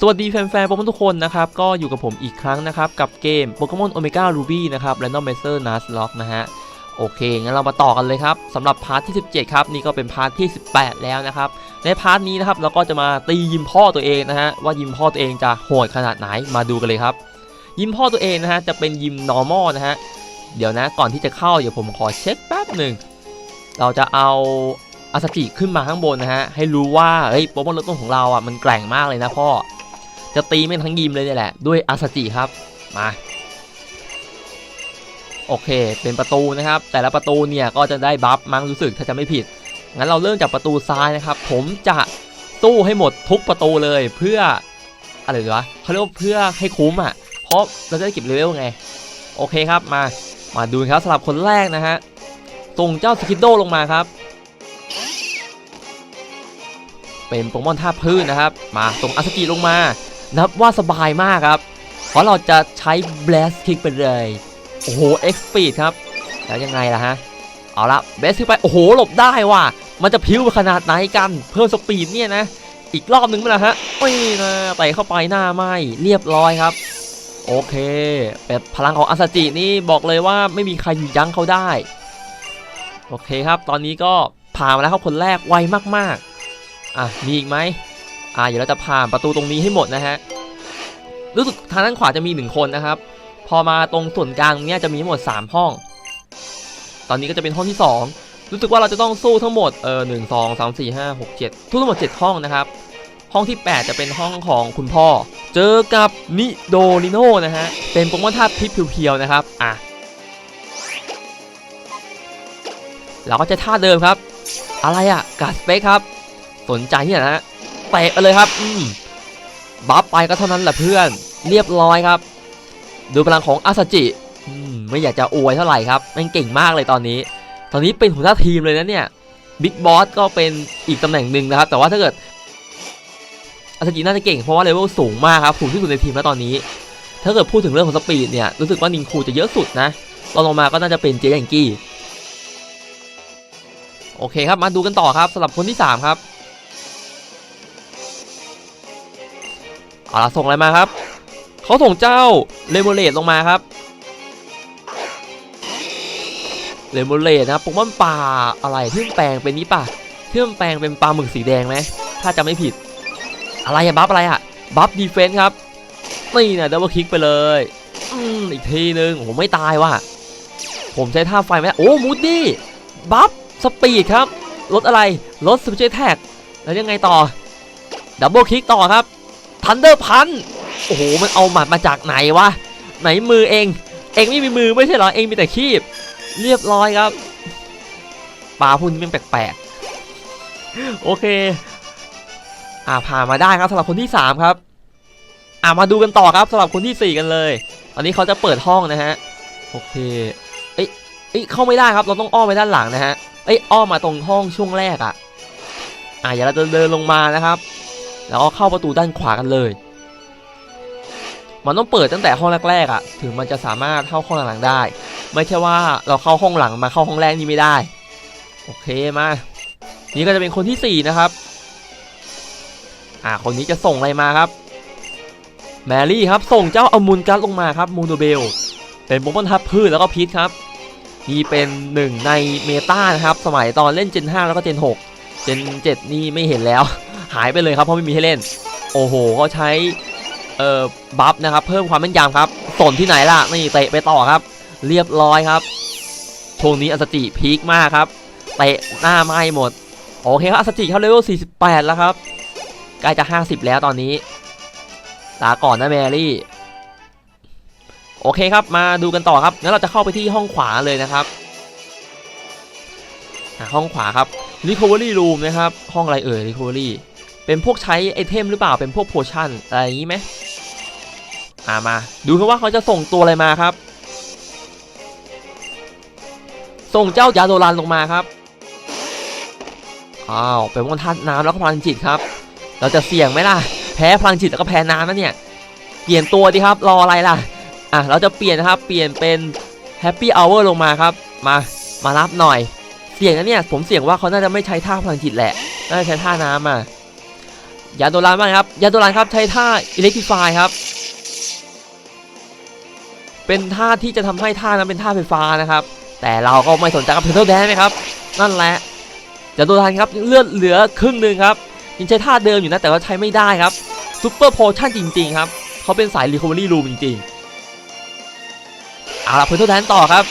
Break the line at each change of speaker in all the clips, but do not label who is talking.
สวัสดีแฟนๆโปเกมอนทุกคนนะครับ ก็อยู่กับผมอีกครั้งนะครับ กับเกมโปเกมอนโอเมก้ารูบี้นะครับ Random m a s e r n u s l o c k นะฮะ โอเค งั้นเรามาต่อกันเลยครับสำหรับพาร์ทที่ 17 ครับ นี่ก็เป็นพาร์ทที่ 18 แล้วนะครับ ในพาร์ทนี้นะครับ เราก็จะมาตียิมพ่อตัวเองนะฮะ ว่ายิมพ่อตัวเองจะโหดขนาดไหนมาดูกันเลยครับ ยิมพ่อตัวเองนะฮะจะเป็นยิม normal นะฮะเดี๋ยวนะก่อนที่จะเข้าเดี๋ยวผมขอเช็คแป๊บหนึ่งเราจะเอาอาสจิขึ้นมาข้างบนนะฮะให้รู้ว่าเฮ้ยโปเกมอนริ่มต้นของเราอะมันแกร่งมากเลยนะพ่อ จะตีแม่งทั้งยิมเลยเนี่ยแหละด้วยอาสจิครับมาโอเค เป็นประตูนะครับ แต่ละประตูเนี่ยก็จะได้บัฟมั้งรู้สึกถ้าจะไม่ผิด งั้นเราเริ่มจากประตูซ้ายนะครับ ผมจะสู้ให้หมดทุกประตูเลยเพื่ออะไรหรอวะเขาเรียกว่าเพื่อให้คุ้มอะ เพราะเราจะได้เก็บเลเวลไง โอเคครับมา มาดูครับสำหรับคนแรกนะฮะ ส่งเจ้าสกิดโดลงมาครับ เป็นโปเกมอนท่าพืชนะครับ มาส่งอาสกิลงมา นับว่าสบายมากครับ เพราะเราจะใช้ blast kick ไปเลย โอ้โห X speed ครับ แล้วยังไงล่ะฮะ เอาละ blast kick ไป โอ้โห หลบได้ว่ะ มันจะพิ้วไปขนาดไหนกัน เพิ่มสปีดเนี่ยนะ อีกรอบหนึ่งไหมล่ะฮะไม่นะไต่เข้าไปหน้าไหมเรียบร้อยครับ โอเคเป็นพลังของอาซาจินี่บอกเลยว่าไม่มีใครหยุดยั้งเขาได้ โอเคครับ ตอนนี้ก็ผ่านมาแล้วครับคนแรกไวมากๆ อะ มีอีกไหม อะเดี๋ยวเราจะผ่านประตูตรงนี้ให้หมดนะฮะรู้สึกทางด้านขวาจะมีหนึ่งคนนะครับ พอมาตรงส่วนกลางเนี้ยจะมีทั้งหมด 3 ห้อง ตอนนี้ก็จะเป็นห้องที่ 2 รู้สึกว่าเราจะต้องสู้ทั้งหมดเออหนึ่งสองสามสี่ห้าหกเจ็ดทั้งหมด 7 ห้องนะครับ ห้องที่ 8 จะเป็นห้องของคุณพ่อ เจอกับนิโดริโนนะฮะเป็นโปเกมอนธาตุพิษเพียวๆนะครับอะเราก็จะท่าเดิมครับ อะไรอะกัดสเปคครับ สนใจที่ไหนนะฮะ เตะไปเลยครับ อืมบัฟไปก็เท่านั้นแหละเพื่อน เรียบร้อยครับ ดูพลังของอาซาจิไม่อยากจะอวยเท่าไหร่ครับม่งเก่งมากเลยตอนนี้ ตอนนี้เป็นหัวหน้าทีมเลยนะเนี่ยบิ๊กบอสก็เป็นอีกตำแหน่งหนึ่งนะครับ แต่ว่าถ้าเกิดอาซาจิน่าจะเก่งเพราะว่าเลเวลสูงมากครับ สูงที่สุดในทีมแล้วตอนนี้ ถ้าเกิดพูดถึงเรื่องของสปีดเนี่ย รู้สึกว่านิงคูจะเยอะสุดนะรองลงมาก็น่าจะเป็นเจยังกี้ โอเคครับ มาดูกันต่อครับสำหรับคนที่ 3 ครับ เอาละส่งอะไรมาครับเขาส่งเจ้าเลโมเลตลงมาครับเลโมเลตนะโปเกมอนป่าอะไรที่มันแปลงเป็นนี้ป่ะที่มันแปลงเป็นปลาหมึกสีแดงไหมถ้าจำไม่ผิด อะไรอะบัฟอะไรอะบัฟดีเฟนส์ครับนี่นะดับเบิลคลิกไปเลยอืมอีกทีนึงโอ้โหไม่ตายว่ะผมใช้ท่าไฟไหมโอ้มูดดี้บัฟสปีดครับลดอะไรลดสเปเชียลแท็กแล้วยังไงต่อดับเบิลคลิกต่อครับ ทันเดอร์พันโอ้โหมันเอาหมัดมาจากไหนวะไหนมือเอง เองไม่มีมือไม่ใช่เหรอเองมีแต่คีบ เรียบร้อยครับปลาพวกนี้มันแปลกๆโอเคอ่าผ่านมาได้ครับสำหรับคนที่ 3 ครับอ่ามาดูกันต่อครับสำหรับคนที่ 4 กันเลยตอนนี้เขาจะเปิดห้องนะฮะโอเคเอ้ยเอ้ยเข้าไม่ได้ครับเราต้องอ้อมไปด้านหลังนะฮะเอ้ยอ้อมมาตรงห้องช่วงแรกอะ่ะอ่าเดี๋ยวเราจะเดินลงมานะครับ แล้วก็เข้าประตูด้านขวากันเลย มันต้องเปิดตั้งแต่ห้องแรกๆอะ่ะ ถึงมันจะสามารถเข้าห้องหลังๆได้ ไม่ใช่ว่าเราเข้าห้องหลังมาเข้าห้องแรกนี่ไม่ได้ โอเคมา นี่ก็จะเป็นคนที่ 4 นะครับ อ่าคนนี้จะส่งอะไรมาครับ แมรี่ครับส่งเจ้าอมูลกัสลงมาครับมูโนเบล เป็นโปเกมอนทับพืชแล้วก็พิษครับนี่เป็นหนึ่งในเมตานะครับ สมัยตอนเล่น Gen 5แล้วก็ Gen 6 Gen 7นี่ไม่เห็นแล้ว หายไปเลยครับเพราะไม่มีให้เล่น โอ้โหก็ใช้เอ่อบัฟนะครับเพิ่มความแม่นยำครับสนที่ไหนล่ะนี่เตะไปต่อครับ เรียบร้อยครับช่วงนี้อาสจิพีคมากครับเตะหน้าไหม้หมดโอเคครับอาสจิเข้าเลเวล48 แล้วครับใกล้จะ 50 แล้วตอนนี้ลาก่อนนะแมรี่โอเคครับมาดูกันต่อครับงั้นเราจะเข้าไปที่ห้องขวาเลยนะครับห้องขวาครับ Recovery Room นะครับ ห้องอะไรเอ่ย Recovery เป็นพวกใช้ไอเทมหรือเปล่าเป็นพวกโพชั่นอะไรอย่างนี้ไหมอ่ามา ดูกันว่าเขาจะส่งตัวอะไรมาครับ ส่งเจ้ายาโดรันลงมาครับอ้าวเป็นวันทัดน้ำแล้วก็พลังจิตครับ เราจะเสี่ยงไหมล่ะ แพ้พลังจิตแล้วก็แพ้น้ำนะเนี่ย เปลี่ยนตัวดีครับ รออะไรล่ะ อะ เราจะเปลี่ยนนะครับ เปลี่ยนเป็น Happy Hour ลงมาครับ มา มารับหน่อย เสี่ยงนะเนี่ย ผมเสี่ยงว่าเขาน่าจะไม่ใช้ท่าพลังจิตแหละ น่าจะใช้ท่าน้ำอะ ยาโดรานบ้างครับยาโดรานครับใช้ท่าอิเล็กทริฟายครับ เป็นท่าที่จะทำให้ท่านั้นเป็นท่าไฟฟ้านะครับ แต่เราก็ไม่สนใจกับเพนเทอร์แดนไหมครับ นั่นแหละยาโดรานครับเลือดเหลือครึ่งหนึ่งครับยังใช้ท่าเดิมอยู่นะแต่ว่าใช้ไม่ได้ครับซูเปอร์โพชั่นจริง ๆ ครับเขาเป็นสายรีคอเวอรี่รูมจริงๆเอาล่ะเพนเทอร์แดนต่อครับ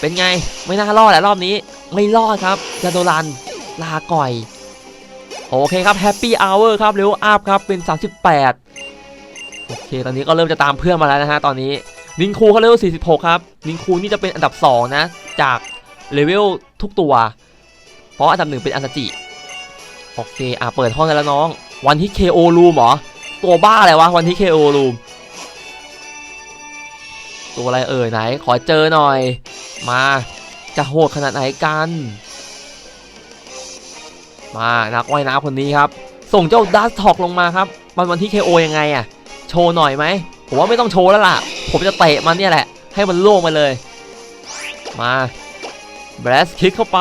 เป็นไงไม่น่ารอดแหละรอบนี้ไม่รอดครับยาโดรันลาก่อย โอเคครับแฮปปี้อ u r ครับเร็วอัพครับเป็น 38 โอเคตอนนี้ก็เริ่มจะตามเพื่อนมาแล้วนะฮะตอนนี้นินคูเขาเลเวล46 ครับนินคูนี่จะเป็นอันดับ 2 นะ จากเลเวลทุกตัว เพราะอันดับหนึ่งเป็นอันตจิโอเคอะเปิดห้องแล้วน้อง วันที่ KO Room เหรอ ตัวบ้าอะไรวะวันที่ KO Room ตัวอะไรเอ่ยไหน ขอเจอหน่อย มาจะโหดขนาดไหนกัน มานักว่ายน้ำคนนี้ครับ ส่งเจ้าดัสท็อกลงมาครับวันวันที่ KO ยังไงอะโชว์หน่อยไหมผมว่าไม่ต้องโชว์แล้วล่ะ ผมจะเตะมันเนี่ยแหละ ให้มันล่วงไปเลย มาแบรสคิกเข้าไป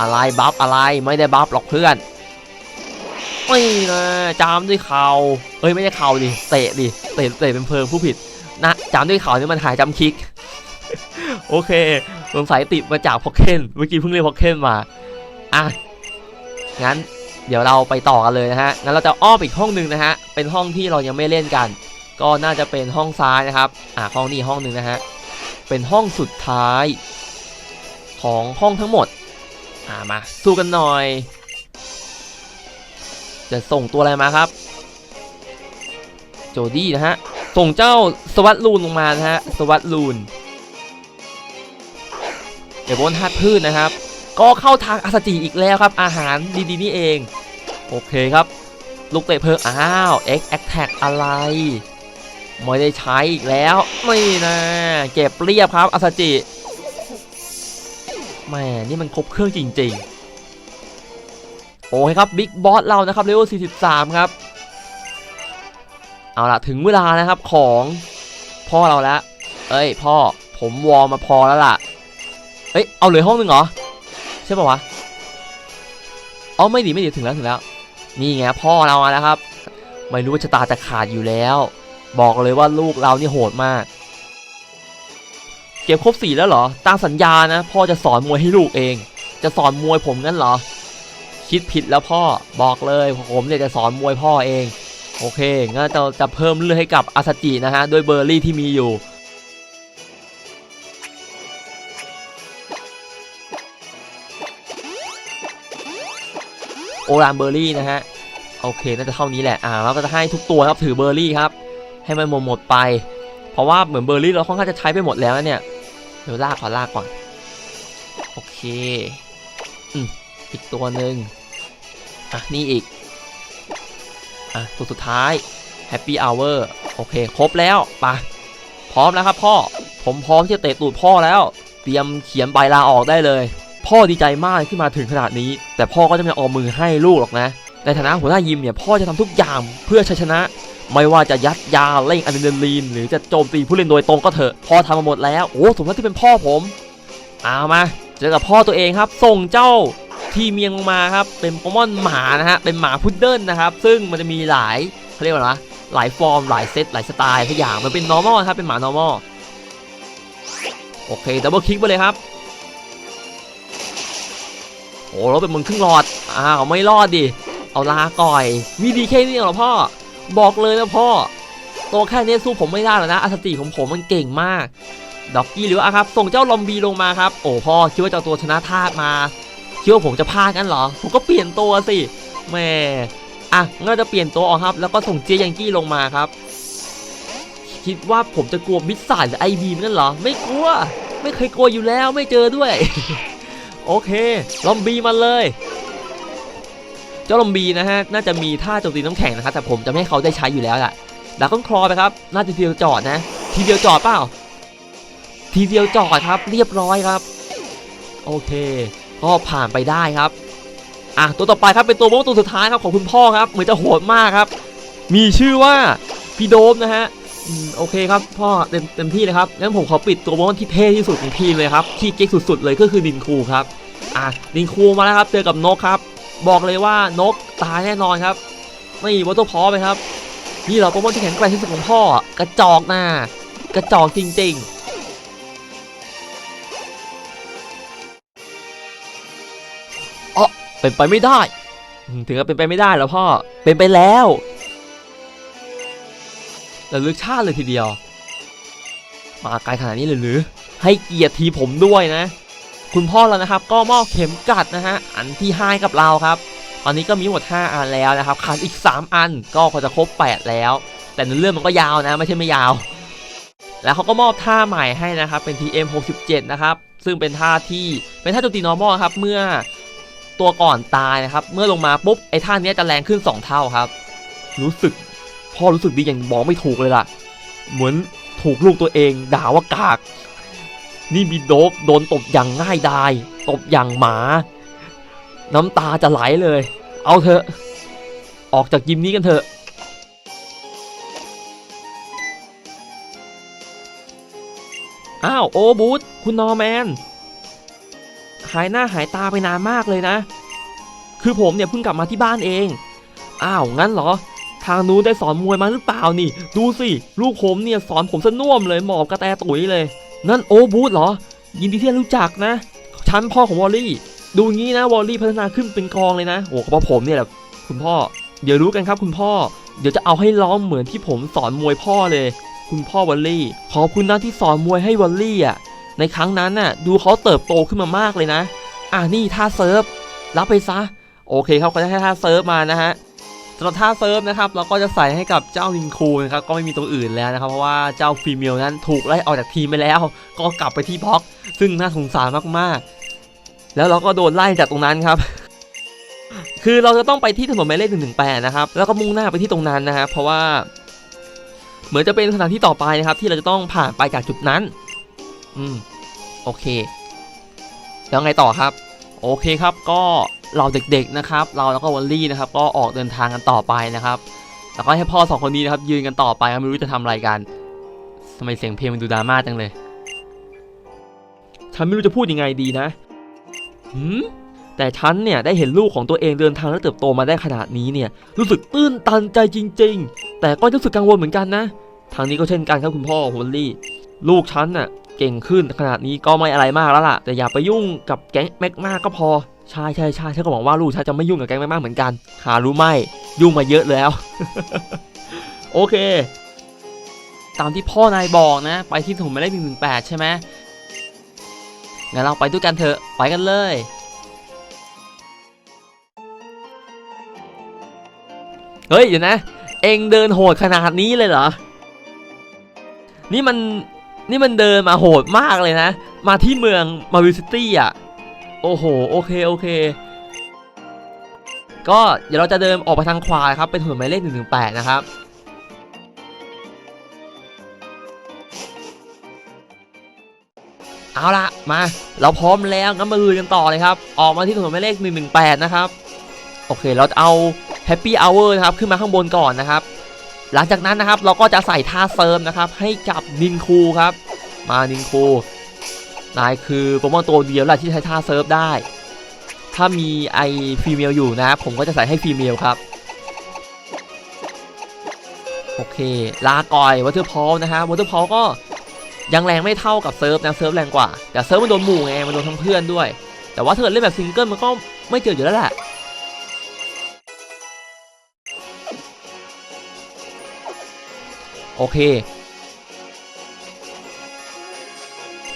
อะไรบัฟอะไรไม่ได้บัฟหรอกเพื่อนไม่นะจามด้วยเข่าเอ้ยไม่ใช่เข่าดิเตะดิเตะเตะเป็นเพลิงผู้ผิดนะจามด้วยเข่านี่มันหายจำคิก โอเคสงสัยติดมาจากพ็อกเคนเมื่อกี้เพิ่งเรียกพ็อกเคนมาอะ งั้นเดี๋ยวเราไปต่อกันเลยนะฮะงั้นเราจะอ้อมอีกห้องหนึ่งนะฮะเป็นห้องที่เรายังไม่เล่นกัน ก็น่าจะเป็นห้องซ้ายนะครับอะห้องนี้ห้องหนึ่งนะฮะเป็นห้องสุดท้าย ของห้องทั้งหมดอ่ามาสู้กันหน่อย จะส่งตัวอะไรมาครับ โจดี้นะฮะส่งเจ้าสวัสดลูนลงมานะฮะสวัสดลูนเดี๋ยวบนธาตุพืชนะครับ ก็เข้าทางอาสจิอีกแล้วครับ อาหารดีๆนี่เอง โอเคครับ ลูกเตะเพลิงอ้าว X Attack อะไร ไม่ได้ใช้อีกแล้วไม่นะเก็บเรียบครับอาสจิแม่นี่มันครบเครื่องจริง ๆ โอเคครับบิ๊กบอสเรานะครับเลเวล43 ครับ เอาล่ะถึงเวลานะครับของพ่อเราแล้ว เอ้ยพ่อผมวอร์มมาพอแล้วล่ะ เอ้ยเอาเหลือห้องหนึ่งเหรอ ช่ป่าวะอ๋อไม่ดีไม่ดีถึงแล้วถึงแล้ว นี่ไงพ่อเรามาแล้วครับ ไม่รู้ว่าชะตาจะขาดอยู่แล้ว บอกเลยว่าลูกเรานี่โหดมาก เก็บครบสี่แล้วเหรอ ตามสัญญานะ พ่อจะสอนมวยให้ลูกเอง จะสอนมวยผมงั้นเหรอ คิดผิดแล้วพ่อบอกเลยผมเนี่ยจะสอนมวยพ่อเอง โอเคงั้นเราจะเพิ่มเลือดให้กับอาซาจินะฮะด้วยเบอร์รี่ที่มีอยู่ อรานเบอร์รี่นะฮะโอเคน่าจะเท่านี้แหละอ่าเราก็จะให้ทุกตัวครับถือเบอร์รี่ครับให้มันหมดหมดไป เพราะว่าเหมือนเบอร์รี่เราค่อนข้างจะใช้ไปหมดแล้วเนี่ยเดี๋ยวลากขอลากก่อนโอเคอืมอีกตัวหนึ่งอะนี่อีกอะตัวสุดท้าย Happy Hour โอเค ครบแล้วปะพร้อมแล้วครับพ่อ ผมพร้อมที่จะเตะตูดพ่อแล้ว เตรียมเขียนใบลาออกได้เลย พ่อดีใจมากที่มาถึงขนาดนี้ แต่พ่อก็จะไม่ออกมือให้ลูกหรอกนะ ในฐานะหัวหน้ายิมเนี่ยพ่อจะทำทุกอย่างเพื่อชัยชนะ ไม่ว่าจะยัดยาเร่งอะดรีนาลีน หรือจะโจมตีผู้เล่นโดยตรงก็เถอะพ่อทำมาหมดแล้วโอ้สมแล้วที่เป็นพ่อผมเอามาเจอกับพ่อตัวเองครับ ส่งเจ้าที่เมียงลงมาครับเป็นโปเกมอนหมานะฮะเป็นหมาพุดเดิ้ลนะครับ ซึ่งมันจะมีหลายเขาเรียกว่าอะไรหลายฟอร์มหลายเซตหลายสไตล์ทุกอย่างมันเป็น normal ครับเป็นหมา normal โอเคดับเบิลคลิกไปเลยครับ โอ้เราเป็นมึงครึ่งหลอดอ้าวไม่รอดดิ เอาลาก่อย มีดีแค่นี้เหรอพ่อ บอกเลยนะพ่อ ตัวแค่นี้สู้ผมไม่ได้หรอกนะอาสติของผมมันเก่งมากด็อกกี้หรือว่าอะครับ ส่งเจ้าลอมบีลงมาครับ โอ้พ่อคิดว่าจะเอาตัวชนะทาสมาคิดว่าผมจะพลาดกันเหรอ ผมก็เปลี่ยนตัวสิแม่อะงั้นจะเปลี่ยนตัวออกครับ แล้วก็ส่งเจยังกี้ลงมาครับ คิดว่าผมจะกลัวบิสซาหรือไอบีมนั่นเหรอ ไม่กลัว ไม่เคยกลัวอยู่แล้ว ไม่เจอด้วย โอเค ลอมบีมาเลย เจ้าลอมบีนะฮะ น่าจะมีท่าโจมตีน้ำแข็งนะครับ แต่ผมจะไม่ให้เขาได้ใช้อยู่แล้วล่ะดาก้อนคลอไปครับ น่าจะทีเดียวจอดนะ ทีเดียวจอดเปล่า ทีเดียวจอดครับ เรียบร้อยครับ โอเค ก็ผ่านไปได้ครับ อะ ตัวต่อไปครับ เป็นตัวโมตัวสุดท้ายครับของคุณพ่อครับ เหมือนจะโหดมากครับ มีชื่อว่าพี่โดมนะฮะ โอเคครับพ่อเต็มเต็มที่เลยครับงั้นผมขอปิดตัวมอนที่เท่ที่สุดของทีมเลยครับที่เก๊กสุดๆเลยก็คือดินคูครับอะดินคูมาแล้วครับเจอกับนกครับ บอกเลยว่านกตายแน่นอนครับนี่วอเตอร์พอไปครับนี่เหราโปเกมอนที่แข็งแกร่งที่สุดของพ่อกระจอกน้ากระจอกจริงๆอ๋อเป็นไปไม่ได้ ถึงกับเป็นไปไม่ได้แล้วพ่อ เป็นไปแล้ว ระลึกชาติเลยทีเดียว มาไกลขนาดนี้เลยหรือ ให้เกียรติทีผมด้วยนะ คุณพ่อเรานะครับ ก็มอบเข็มกัดนะฮะ อันที่ให้กับเราครับ ตอนนี้ก็มีหมด 5 อันแล้วนะครับขาดอีก 3 อันก็พอจะครบ 8 แล้ว แต่ในเรื่องมันก็ยาวนะ ไม่ใช่ไม่ยาว แล้วเขาก็มอบท่าใหม่ให้นะครับ เป็น TM 67 นะครับ ซึ่งเป็นท่าที่เป็นท่าโจมตี normal ครับ เมื่อตัวก่อนตายนะครับ เมื่อลงมาปุ๊บไอ้ท่าเนี้ยจะแรงขึ้น 2 เท่าครับ รู้สึก พ่อรู้สึกดีอย่างบอกไม่ถูกเลยล่ะ เหมือนถูกลูกตัวเองด่าว่ากาก นี่มีโดบโดนตบอย่างง่ายดาย ตบอย่างหมา น้ำตาจะไหลเลย เอาเถอะ ออกจากยิมนี้กันเถอะอ้าวโอบูธคุณนอร์แมน หายหน้าหายตาไปนานมากเลยนะ คือผมเนี่ยเพิ่งกลับมาที่บ้านเอง อ้าวงั้นเหรอางนู้นได้สอนมวยมาหรือเปล่านี่ ดูสิลูกผมเนี่ยสอนผมสน่วมเลยหมอบกระแตตุ๋ยเลย นั่นโอบูธเหรอ ยินดีที่รู้จักนะฉันพ่อของวอลลี่ ดูงี้นะวอลลี่พัฒนาขึ้นเป็นกองเลยนะโอ้ก็เพราะผมเนี่ยแหละคุณพ่อ เดี๋ยวรู้กันครับคุณพ่อ เดี๋ยวจะเอาให้ล้อมเหมือนที่ผมสอนมวยพ่อเลย คุณพ่อวอลลี่ ขอบคุณนะที่สอนมวยให้วอลลี่อะในครั้งนั้นน่ะ ดูเขาเติบโตขึ้นมามากเลยนะ อะนี่ท่าเซิร์ฟรับไปซะ โอเคครับก็ได้ท่าเซิร์ฟมานะฮะ สำหรับท่าเซิร์ฟนะครับเราก็จะใส่ให้กับเจ้าลินคูนะครับก็ไม่มีตัวอื่นแล้วนะครับเพราะว่าเจ้าฟีเมลนั้นถูกไล่ออกจากทีมไปแล้ว ก็กลับไปที่บล็อก ซึ่งน่าสงสารมากๆ แล้วเราก็โดนไล่จากตรงนั้นครับ คือเราจะต้องไปที่ถนนหมายเลขหนึ่งหนึ่งแปดนะครับแล้วก็มุ่งหน้าไปที่ตรงนั้นนะครับเพราะว่า เหมือนจะเป็นสถานที่ต่อไปนะครับ ที่เราจะต้องผ่านไปจากจุดนั้น อืมโอเค แล้วไงต่อครับ โอเคครับก็ เราเด็กๆนะครับ เราแล้วก็วอลลี่นะครับ ก็ออกเดินทางกันต่อไปนะครับ แล้วก็ให้พ่อสองคนนี้นะครับ ยืนกันต่อไปไม่รู้จะทำอะไรกันทำไมเสียงเพลงมันดูดราม่าจังเลยฉันไม่รู้จะพูดยังไงดีนะหืมแต่ฉันเนี่ยได้เห็นลูกของตัวเองเดินทางและเติบโตมาได้ขนาดนี้เนี่ย รู้สึกตื้นตันใจจริง ๆ แต่ก็รู้สึกกังวลเหมือนกันนะ ทางนี้ก็เช่นกันครับคุณพ่อวอลลี่ ลูกฉันน่ะเก่งขึ้นขนาดนี้ก็ไม่อะไรมากแล้วล่ะ แต่อย่าไปยุ่งกับแก๊งแม็กมาก็พอ ใช่ใช่ใช่ฉันก็หวังว่าลูกฉันจะไม่ยุ่งกับแก๊งแม็กมาเหมือนกัน หารู้ไหมยุ่งมาเยอะแล้ว โอเค ตามที่พ่อนายบอกนะ ไปที่ถนนหมายเลขหนึ่งหนึ่งแปดใช่ไหมงั้นเราไปด้วยกันเถอะ ไปกันเลย เฮ้ยเดี๋ยวนะ เองเดินโหดขนาดนี้เลยเหรอ นี่มันนี่มันเดินมาโหดมากเลยนะ มาที่เมืองมาวิซิตี้อะ โอ้โห โอเค โอเค ก็เดี๋ยวเราจะเดินออกไปทางขวาครับ เป็นถนนหมายเลขหนึ่งถึงแปดนะครับ เอาละมา เราพร้อมแล้วงั้นมาลุยกันต่อเลยครับ ออกมาที่ถนนหมายเลข118 นะครับ โอเค เราจะเอา Happy Hour นะครับ ขึ้นมาข้างบนก่อนนะครับ หลังจากนั้นนะครับ เราก็จะใส่ท่าเซิร์ฟนะครับ ให้กับนินคูครับ มานินคู นายคือโปเกมอนตัวเดียวแหละที่ใช้ท่าเซิร์ฟได้ ถ้ามีไอฟีเมลอยู่นะครับผมก็จะใส่ให้ฟีเมลครับ โอเค ลาก่อยวอเตอร์พอลนะฮะวอเตอร์พอลก็ยังแรงไม่เท่ากับเซิร์ฟนะเซิร์ฟแรงกว่า แต่เซิร์ฟมันโดนหมู่ไงมันโดนทั้งเพื่อนด้วย แต่ว่าถ้าเกิดเล่นแบบซิงเกิลมันก็ไม่เจออยู่แล้วแหละโอเค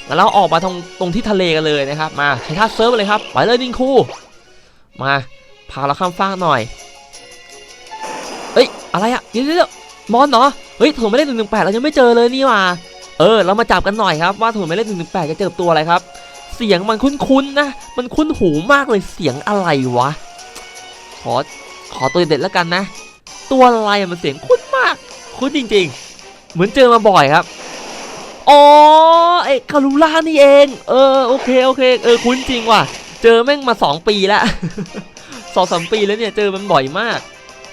งั้นเราออกมาตรงตรงที่ทะเลกันเลยนะครับ มาใช้ท่าเซิร์ฟเลยครับ ไปเลยดิงคูมาพาเราข้ามฟากหน่อย เฮ้ย อะไรอะเดี๋ยวเดี๋ยวมอนเหรอเฮ้ยถมไม่ได้หนึ่งหนึ่งแปดเรายังไม่เจอเลยนี่ว่า เออ เรามาจับกันหน่อยครับ ว่าถนนหมายเลขหนึ่งหนึ่งแปดจะเจอตัวอะไรครับ เสียงมันคุ้นๆนะ มันคุ้นหูมากเลยเสียงอะไรวะ ขอ ขอตัวเด็ดแล้วกันนะ ตัวอะไรมันเสียงคุ้นมาก คุ้นจริง ๆ เหมือนเจอมาบ่อยครับ อ๋อไอ้คารูล่านี่เอง เออโอเคโอเคเออคุ้นจริงว่ะ เจอแม่งมาสองปีแล้วสองสามปีแล้วเนี่ยเจอมันบ่อยมาก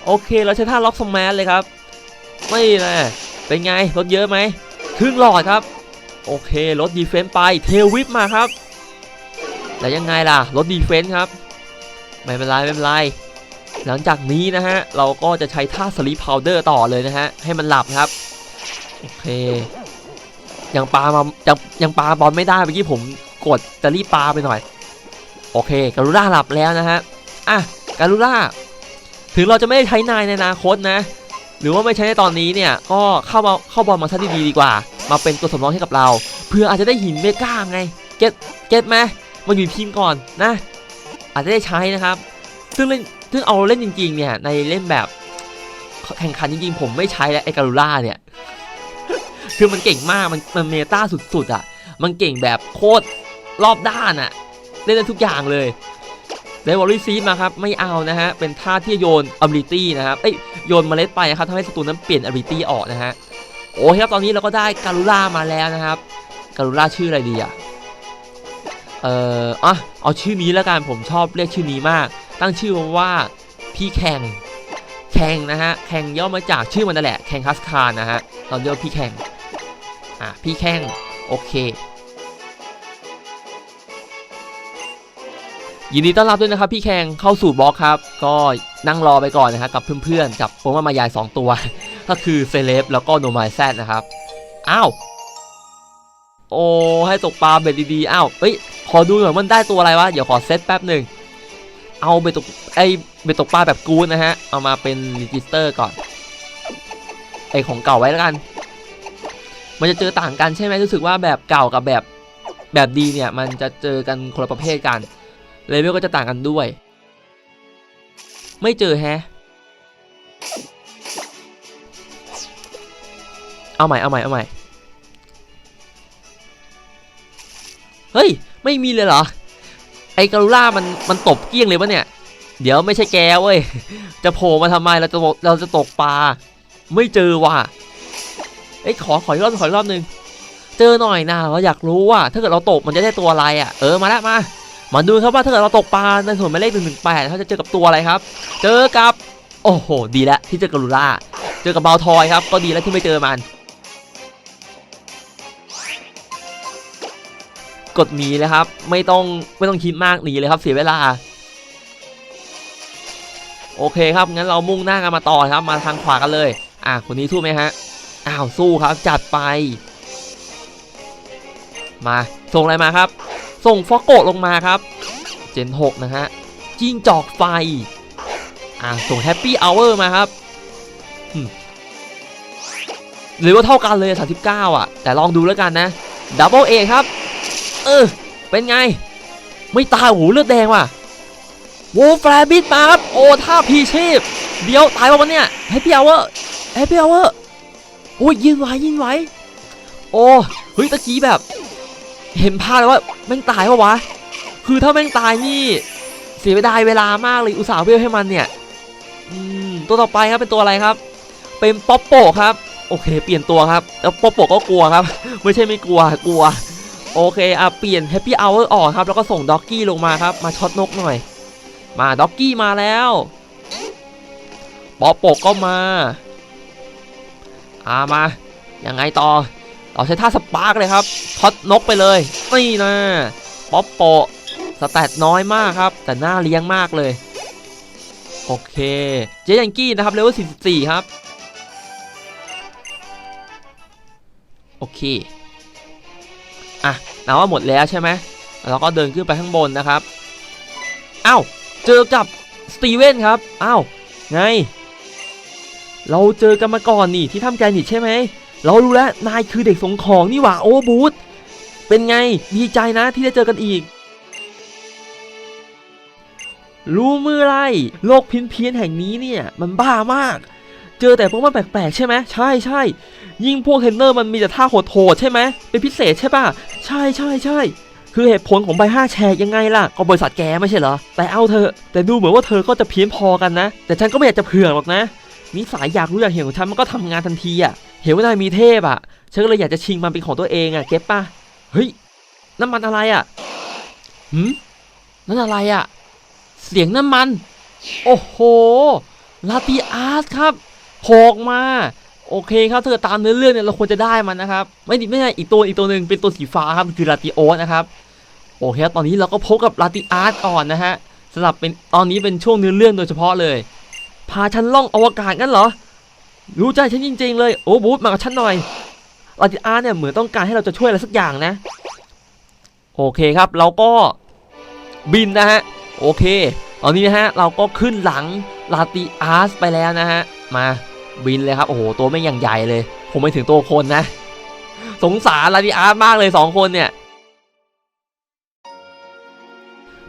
โอเคเราใช้ท่าล็อกสมาร์เลยครับไม่นะเป็นไงรถเยอะไหมครึ่งหลอดครับ โอเคลดดีเฟนส์ไปเทลวิปมาครับแต่ยังไงล่ะลดดีเฟนส์ครับไม่เป็นไรไม่เป็นไรหลังจากนี้นะฮะ เราก็จะใช้ท่าสลีปพาวเดอร์ต่อเลยนะฮะ ให้มันหลับครับ โอเค ยังปามายังยังปาบอลไม่ได้เมื่อกี้ผมกดจะรีบปาไปหน่อย โอเคการุล่าหลับแล้วนะฮะอะการุล่าถึงเราจะไม่ได้ใช้นายในอนาคตนะ หรือว่าไม่ใช้ในตอนนี้เนี่ยก็เข้ามาเข้าบอลมาซะดีๆดีกว่า มาเป็นตัวสำรองให้กับเรา เพื่ออาจจะได้หินเมกาไงเก็ตเก็ตไหมมาอยู่ทีมก่อนนะ อาจจะได้ใช้นะครับ ซึ่งเล่นซึ่งเอาเล่นจริงๆเนี่ยในเล่นแบบแข่งขันจริงๆผมไม่ใช้แล้วไอ้การุล่าเนี่ย คือมันเก่งมากมันมันเมตาสุดๆอะ มันเก่งแบบโคตรรอบด้านอะเล่นได้ทุกอย่างเลยได้วอลลี่ซีมาครับไม่เอานะฮะเป็นท่าที่โยน ability นะครับเอ้ยโยนเมล็ดไปนะครับทำให้ศัตรูนั้นเปลี่ยน ability ออกนะฮะโอเคครับตอนนี้เราก็ได้การุล่ามาแล้วนะครับการุล่าชื่ออะไรดีอะเอ่ออะเอาชื่อนี้แล้วกันผมชอบเรียกชื่อนี้มาก ตั้งชื่อว่าพี่แข่งแข่งนะฮะแข่งย่อมาจากชื่อมันนั่นแหละแข่งคัสคารนะฮะเราเรียกพี่แข่ง อะพี่แข่งโอเค ยินดีต้อนรับด้วยนะครับพี่แข่งเข้าสู่บล็อกครับ ก็นั่งรอไปก่อนนะครับกับเพื่อนๆกับผมว่ามายาย 2 ตัว ก็คือเซเลบแล้วก็โนมายแซดนะครับอ้าวโอ้ให้ตกปลาเบ็ดดีๆอ้าวเฮ้ยขอดูหน่อยมันได้ตัวอะไรวะเดี๋ยวขอเซตแป๊บหนึ่งเอาเบ็ดตกไอเบ็ดตกปลาแบบกูนะฮะเอามาเป็นรีจิสเตอร์ก่อนไอของเก่าไว้แล้วกัน มันจะเจอต่างกันใช่ไหมรู้สึกว่าแบบเก่ากับแบบแบบดีเนี่ยมันจะเจอกันคนละประเภทกันเลเวลก็จะต่างกันด้วย ไม่เจอแฮะเอาใหม่เอาใหม่เอาใหม่เฮ้ย ไม่มีเลยเหรอ ไอ้การุล่ามันมันตบเกี้ยงเลยวะเนี่ย เดี๋ยวไม่ใช่แกเว้ย จะโผล่มาทำไมเราจะเราจะตกปลา ไม่เจอว่ะ เอ้ยขอขออีกรอบขออีกรอบหนึ่งเจอหน่อยนะเราอยากรู้ว่า ถ้าเกิดเราตกมันจะได้ตัวอะไรอะ เออมาแล้วมา มาดูครับว่าถ้าเกิดเราตกปลาในส่วนหมายเลขหนึ่งหนึ่งแปดเขาจะเจอกับตัวอะไรครับ เจอกับโอ้โห ดีแล้วที่เจอกับลูล่า เจอกับเบลทอยครับ ก็ดีแล้วที่ไม่เจอมัน กดหนีเลยครับ ไม่ต้องไม่ต้องคิดมากหนีเลยครับ เสียเวลา โอเคครับงั้นเรามุ่งหน้ากันมาต่อครับ มาทางขวากันเลย อะคนนี้สู้ไหมฮะ อ้าวสู้ครับจัดไป มาส่งอะไรมาครับ ส่งฟอกโกะลงมาครับ เจน 6 นะฮะจิ้งจอกไฟ อ่าส่งแฮปปี้เอาเวอร์มาครับหรือว่าเท่ากันเลย 39 อะ แต่ลองดูแล้วกันนะดับเบิลเอครับ เออ เป็นไง ไม่ตายโอ้โหเลือดแดงว่ะโวแฟร์บิดมาครับ โอ้ท่าพีชีพ เดี๋ยวตายป่ะเนี่ยแฮปปี้อเวอร์แฮปปี้อเวอร์ อ้ยยิงไหวยิงไหวโอ้เฮ้ยตะกี้แบบ เห็นภาพเลยว่าแม่งตายปะวะ คือถ้าแม่งตายนี่เสียเวลาเวลามากเลยอุตส่าห์เวลให้มันเนี่ยอืมตัวต่อไปครับเป็นตัวอะไรครับ เป็นป๊อปโปครับโอเค เปลี่ยนตัวครับแล้วป๊อปโปก็กลัวครับ ไม่ใช่ไม่กลัวกลัว โอเคอะเปลี่ยนแฮปปี้เอาเวอร์ออกครับ แล้วก็ส่งด็อกกี้ลงมาครับ มาช็อตนกหน่อย มาด็อกกี้มาแล้วป๊อปโปก็มา อ่ามายังไงต่อเราใช้ท่าสปาร์กเลยครับช็อตนกไปเลยนี่นะป๊อปโปะสแตทน้อยมากครับ แต่หน่าเลี้ยงมากเลย โอเค เจยังกี้นะครับเลเวล44 ครับ โอเค อะนาว่าหมดแล้วใช่ไหมเราก็เดินขึ้นไปข้างบนนะครับ อ้าว เจอกับสตีเวนครับ อ้าว ไง เราเจอกันมาก่อนนี่ที่ทำแกรนิตใช่ไหม เรารู้แล้วนายคือเด็กส่งของนี่หว่าโอเวอร์บูธเป็นไงดีใจนะที่ได้เจอกันอีก รู้มือไรโลกเพี้ยนๆแห่งนี้เนี่ยมันบ้ามาก เจอแต่พวกมันแปลกๆใช่ไหมใช่ใช่ยิ่งพวกเทรนเนอร์มันมีแต่ท่าโหดๆใช่ไหมเป็นพิเศษใช่ป่ะใช่ใช่ใช่คือเหตุผลของใบห้าแชกยังไงล่ะ ก็บริษัทแกไม่ใช่เหรอ แต่เอาเธอแต่ดูเหมือนว่าเธอก็จะเพี้ยนพอกันนะ แต่ฉันก็ไม่อยากจะเผื่อหรอกนะ นิสัยอยากรู้อยากเห็นของฉันมันก็ทำงานทันทีอะ เห็นว่านายมีเทพอะฉันก็เลยอยากจะชิงมันเป็นของตัวเองอะเก็บป่ะ เฮ้ยน้ำมันอะไรอะหืมนั่นอะไรอะ เสียงน้ำมัน โอ้โห ลาติอาร์สครับโผล่มา โอเคครับถ้าเกิดตามเนื้อเรื่องเนี่ยเราควรจะได้มันนะครับ ไม่ดิไม่ใช่อีกตัวอีกตัวหนึ่งเป็นตัวสีฟ้าครับคือลาติโอสนะครับ โอเคครับตอนนี้เราก็พบกับลาติอาร์สก่อนนะฮะสำหรับเป็นตอนนี้เป็นช่วงเนื้อเรื่องโดยเฉพาะเลย พาฉันล่องอวกาศงั้นเหรอ รู้ใจฉันจริง ๆ เลย โอ้บูธมากับฉันหน่อยลาติอาร์เนี่ยเหมือนต้องการให้เราจะช่วยอะไรสักอย่างนะ โอเคครับ เราก็บินนะฮะ โอเค ตอนนี้นะฮะ เราก็ขึ้นหลังลาติอาร์สไปแล้วนะฮะ มาบินเลยครับ โอ้โห ตัวไม่อย่างใหญ่เลย ผมไม่ถึงตัวคนนะ สงสารลาติอาร์สมากเลยสองคนเนี่ย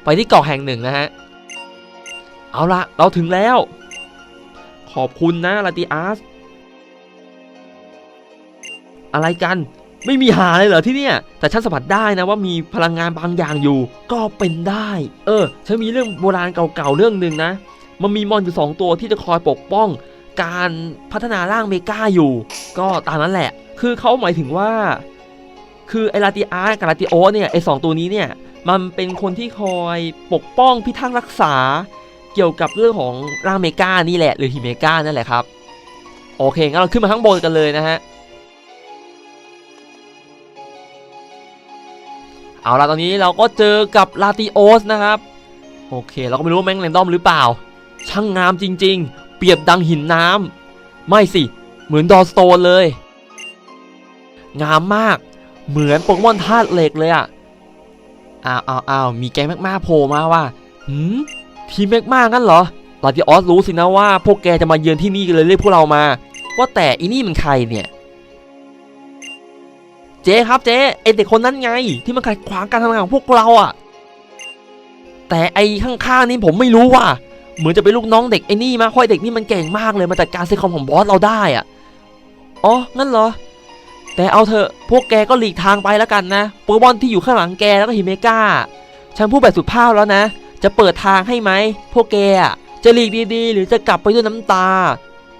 ไปที่เกาะแห่งหนึ่งนะฮะ เอาละเราถึงแล้ว ขอบคุณนะลาติอาร์สอะไรกันไม่มีหาเลยเหรอที่เนี่ย แต่ฉันสัมผัสได้นะว่ามีพลังงานบางอย่างอยู่ ก็เป็นได้ เออ ฉันมีเรื่องโบราณเก่าๆเรื่องหนึ่งนะ มันมีมอนอยู่สองตัวที่จะคอยปกป้อง การพัฒนาร่างเมกาอยู่ ก็ตามนั้นแหละ คือเขาหมายถึงว่า คือไอลาติอาร์กับลาติโอเนี่ยไอสองตัวนี้เนี่ย มันเป็นคนที่คอยปกป้องพิทักษ์รักษา เกี่ยวกับเรื่องของร่างเมกานี่แหละ หรือฮิเมกานั่นแหละครับ โอเคงั้นเราขึ้นมาข้างบนกันเลยนะฮะเอาละตอนนี้เราก็เจอกับลาติโอสนะครับ โอเค เราก็ไม่รู้ว่าแม่งแรนดอมหรือเปล่า ช่างงามจริง ๆ เปรียบดังหินน้ำไม่สิ เหมือนดอสโตนเลย งามมาก เหมือนโปเกมอนธาตุเหล็กเลยอะอ้าวอ้าวอ้าวมีแก๊งแมกมาโผล่มาว่าหืม ทีมแมกมางั้นเหรอลาติออสรู้สินะว่าพวกแกจะมาเยือนที่นี่เลยเรียกพวกเรามา ว่าแต่อีนี่มันใครเนี่ย เจ๊ครับเจ๊ไอเด็กคนนั้นไง ที่มันขัดขวางการทำงานของพวกเราอะแต่ไอข้างๆนี่ผมไม่รู้ว่ะเหมือนจะเป็นลูกน้องเด็กไอ้นี่มาค่อยเด็กนี่มันเก่งมากเลยมาจัดการเซคอมของบอสเราได้อะอ๋อ งั้นเหรอ แต่เอาเถอะ พวกแกก็หลีกทางไปแล้วกันนะโปเกมอนที่อยู่ข้างหลังแกแล้วก็ฮิเมกาฉันพูดแบบสุภาพแล้วนะ จะเปิดทางให้ไหม พวกแกจะหลีกดีๆ หรือจะกลับไปด้วยน้ำตา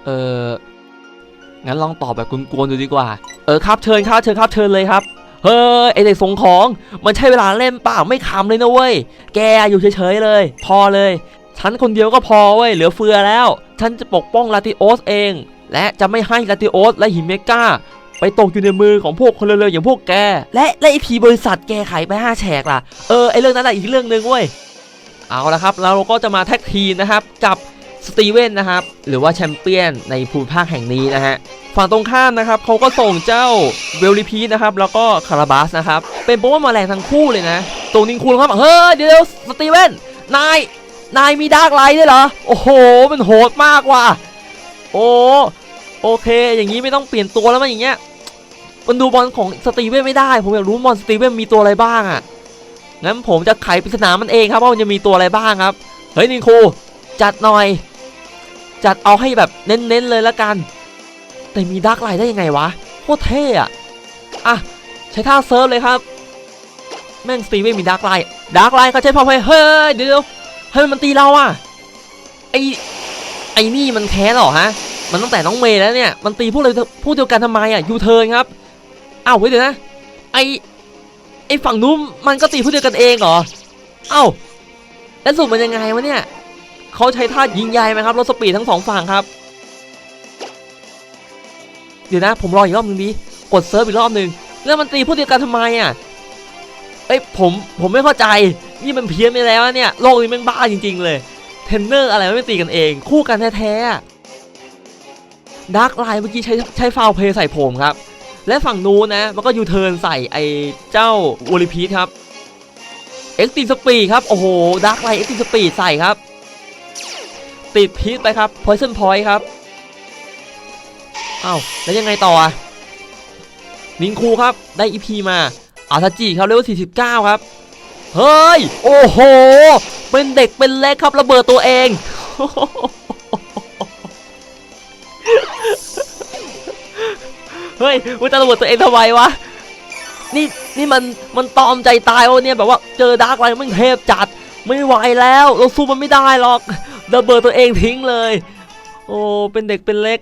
เอองั้นลองตอบแบบกวนๆดูดีกว่า เออครับเชิญครับเชิญครับเชิญเลยครับ เฮ้ยไอเด็กส่งของ มันใช่เวลาเล่นเปล่าไม่คำเลยนะเว้ย แกอยู่เฉยๆเลย พอเลย ฉันคนเดียวก็พอเว้ยเหลือเฟือแล้ว ฉันจะปกป้องลาติโอสเอง และจะไม่ให้ลาติโอสและฮิเมก้า ไปตกอยู่ในมือของพวกคนเร็วๆอย่างพวกแก และและไอพีบริษัทแกขายไปห้าแฉกล่ะ เออไอเรื่องนั้นแหละอีกเรื่องหนึ่งเว้ย เอาละครับ เราก็จะมาแท็กทีนะครับ กับสตีเวนนะครับ หรือว่าแชมเปี้ยนในภูมิภาคแห่งนี้นะฮะฝั่งตรงข้ามนะครับเขาก็ส่งเจ้าเวลลิพีนะครับแล้วก็คาราบัสนะครับ เป็นโปเกมอนแมลงทั้งคู่เลยนะตรงนิงคูลครับเฮ้ยเดี๋ยวสตีเวนนายนายมีดาร์กไลท์ด้วยเหรอ โอ้โห มันโหดมากว่ะ โอ้โอเค อย่างนี้ไม่ต้องเปลี่ยนตัวแล้วมั้งอย่างเงี้ย มันดูบอลของสตีเวนไม่ได้ ผมอยากรู้บอลสตีเวนมีตัวอะไรบ้างอะ งั้นผมจะไขปริศนามันเองครับว่ามันจะมีตัวอะไรบ้างครับ เฮ้ยนิงคูจัดหน่อย จัดเอาให้แบบเน้นๆเลยละกัน แต่มีดาร์กไลท์ได้ยังไงวะโคตรเท่อะอะใช้ท่าเซิร์ฟเลยครับ แม่งสตีเวนมีดาร์กไลท์ดาร์กไลท์เขาใช้พอไปเฮ้ยเดี๋ยวเฮ้ยมันตีเราอะไอไอนี่มันแค้นหรอฮะ มันตั้งแต่น้องเมย์แล้วเนี่ย มันตีพวกเราพวกเดียวกันทำไมอะยูเทิร์นครับอ้าวเฮ้ยเดี๋ยวนะ ไอ อฝั่งนู้นมันก็ตีพวกเดียวกันเองเหรอ เอ้า แล้วสุดมันยังไงวะเนี่ย เขาใช้ท่ายิงใหญ่ไหมครับรถสปีดทั้งสองฝั่งครับ เดี๋ยวนะ ผมรออีกรอบนึงดิกดเซิร์ฟอีกรอบนึง แล้วมันตีพวกเดียวกันทำไมอะ เอ้ยผมผมไม่เข้าใจ นี่มันเพี้ยนไปแล้วเนี่ย โลกนี้ม่งบ้าจริง ๆ เลย เทนเนอร์อะไรไม่ตีกันเอง คู่กันแท้ๆดาร์กไลน์เมื่อกี้ใช้ใช้ฟาวเพย์ใส่ผมครับ และฝั่งนู้นนะ มันก็ยูเทิร์นใส่ไอ้เจ้าวอลิพีทครับเอ็กซ์ตีสปีดครับ โอ้โหดาร์กไลน์เอ็กซ์ตีสปีดใส่ครับ ติดพีทไปครับพอยเซนพอยต์ครับอ้าวแล้วยังไงต่ออะนิงคูครับได้อีพีมาอาทาจิครับเลเวล49 ครับ เฮ้ย โอ้โห เป็นเด็กเป็นเล็กครับระเบิดตัวเอง เฮ้ยมันจะระเบิดตัวเองทำไมวะนี่นี่มันมันตอมใจตายวะเนี่ยแบบว่าเจอดาร์กไลท์มันเทพจัดไม่ไหวแล้วเราสู้มันไม่ได้หรอกระเบิดตัวเองทิ้งเลย โอ้เป็นเด็กเป็นเล็ก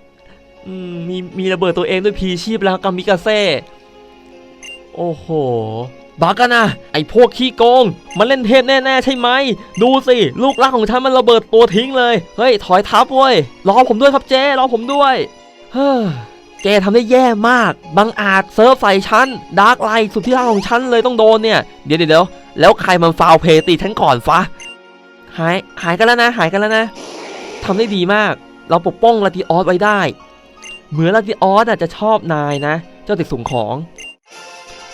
มมีมีระเบิดตัวเองด้วยพีชีพแล้วกามิกาเซ่โอ้โหบากันนะไอพวกขี้โกง มันเล่นเทพแน่ๆใช่ไหม ดูสิลูกรักของฉันมันระเบิดตัวทิ้งเลย เฮ้ย ถอยทับเว้ยรอผมด้วยครับเจ๊รอผมด้วย เฮ้อ แกทำได้แย่มาก บังอาจเซิร์ฟใส่ฉัน ดาร์กไลท์สุดที่รักของฉันเลยต้องโดนเนี่ย เดี๋ยวเดี๋ยวเดี๋ยวแล้วใครมันฟาวเพตีฉันก่อนฟะหายหายกันแล้วนะ หายกันแล้วนะทำได้ดีมาก เราปกป้องลาติออสไว้ได้ เหมือนลาติออสอะจะชอบนายนะ เจ้าเด็กสุ่มของ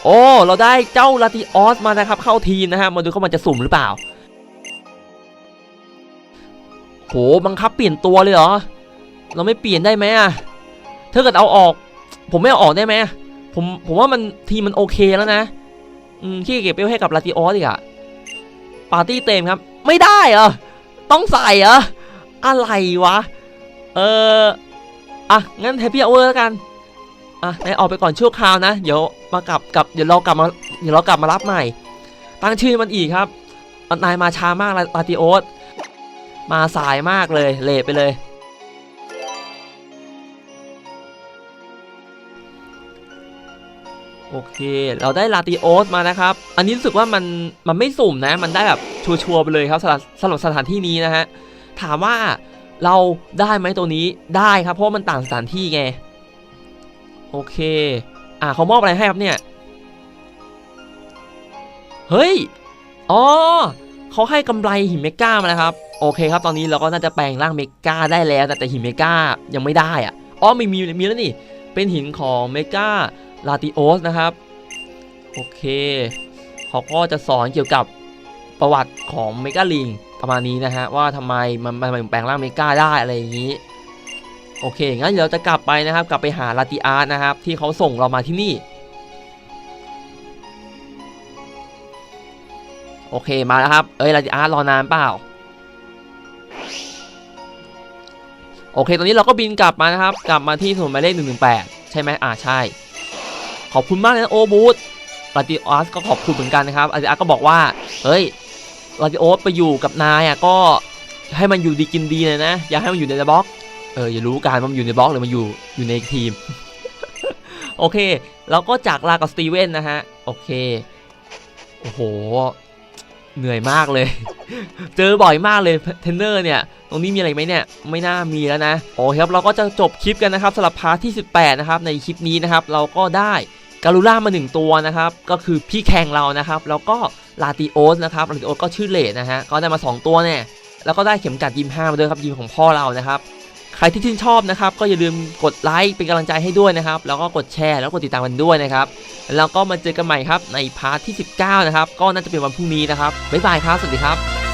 โอ้ เราได้เจ้าลาติออสมานะครับ เข้าทีมนะฮะ มาดูเขามันจะสุ่มหรือเปล่า โห บังคับเปลี่ยนตัวเลยเหรอ เราไม่เปลี่ยนได้ไหมอะ ถ้าเกิดเอาออก ผมไม่เอาออกได้ไหมผมผมว่ามันทีมมันโอเคแล้วนะอืมที่เก็บไปให้กับลาติออสอีกอะปาร์ตี้เต็มครับ ไม่ได้เหรอต้องใส่เหรออะไรวะ เอออะงั้นแฮปปี้เอาเวอร์แล้วกันอะนายออกไปก่อนชั่วคราวนะ เดี๋ยวมากลับกับเดี๋ยวเรากลับมาเดี๋ยวเรากลับมารับใหม่ ตั้งชื่อมันอีกครับนายมาช้ามากลาลาติโอสมาสายมากเลยเลทไปเลย อเค เราได้ลาติโอสมานะครับ อันนี้รู้สึกว่ามันมันไม่สุ่มนะ มันได้แบบชัวร์ๆไปเลยครับสำหรับสำหรับสถานที่นี้นะฮะ ถามว่าเราได้ไหมตัวนี้ได้ครับ เพราะมันต่างสถานที่ไง โอเค อะเขามอบอะไรให้ครับเนี่ย เฮ้ย อ๋อเขาให้กำไรหินเมก้ามาแล้วครับ โอเคครับ ตอนนี้เราก็น่าจะแปลงร่างเมก้าได้แล้ว แต่หินเมก้ายังไม่ได้อะอ๋อมีมีมีแล้วนี่ เป็นหินของเมก้า ลาติโอสนะครับ โอเค เขาก็จะสอนเกี่ยวกับประวัติของเมกาลิงประมาณนี้นะฮะ ว่าทำไมมันมันมันแปลงร่างเมกาได้อะไรอย่างนี้ โอเค งั้นเดี๋ยวเราจะกลับไปนะครับ กลับไปหาลาติอาร์ตนะครับ ที่เขาส่งเรามาที่นี่ โอเคมาแล้วครับ เอ้ยลาติอาร์ตรอนานเปล่าโอเค ตอนนี้เราก็บินกลับมานะครับ กลับมาที่ถนนหมายเลข118 ใช่ไหมอ่าใช่ ขอบคุณมากเลยนะโอบูธลาติออสก็ขอบคุณเหมือนกันนะครับอาติอาร์ก็บอกว่าเฮ้ยลาติโอสไปอยู่กับนายอะก็ให้มันอยู่ดีกินดีเลยนะ อย่าให้มันอยู่ในบล็อกเอออย่ารู้การมันอยู่ในบล็อกหรือมันอยู่อยู่ในทีม โอเคแล้วก็จากลากับสตีเวนนะฮะ โอเค โอ้โห เหนื่อยมากเลย เจอบ่อยมากเลยเทนเนอร์เนี่ย ตรงนี้มีอะไรไหมเนี่ย ไม่น่ามีแล้วนะ โอเคครับ เราก็จะจบคลิปกันนะครับสำหรับพาร์ทที่ 18 นะครับ ในคลิปนี้นะครับ เราก็ได้การูล่ามา 1 ตัวนะครับ ก็คือพี่แข่งเรานะครับ แล้วก็ลาติโอสนะครับ ลาติโอสก็ชื่อเลดนะฮะ ก็ได้มา 2 ตัวเนี่ย แล้วก็ได้เข็มกัดยิมห้ามาด้วยครับยิมของพ่อเรานะครับ ใครที่ชื่นชอบนะครับก็อย่าลืมกดไลค์เป็นกำลังใจให้ด้วยนะครับ แล้วก็กดแชร์แล้วกดติดตามกันด้วยนะครับ แล้วก็มาเจอกันใหม่ครับในพาร์ทที่ 19 นะครับ ก็น่าจะเป็นวันพรุ่งนี้นะครับบ๊ายบายครับสวัสดีครับ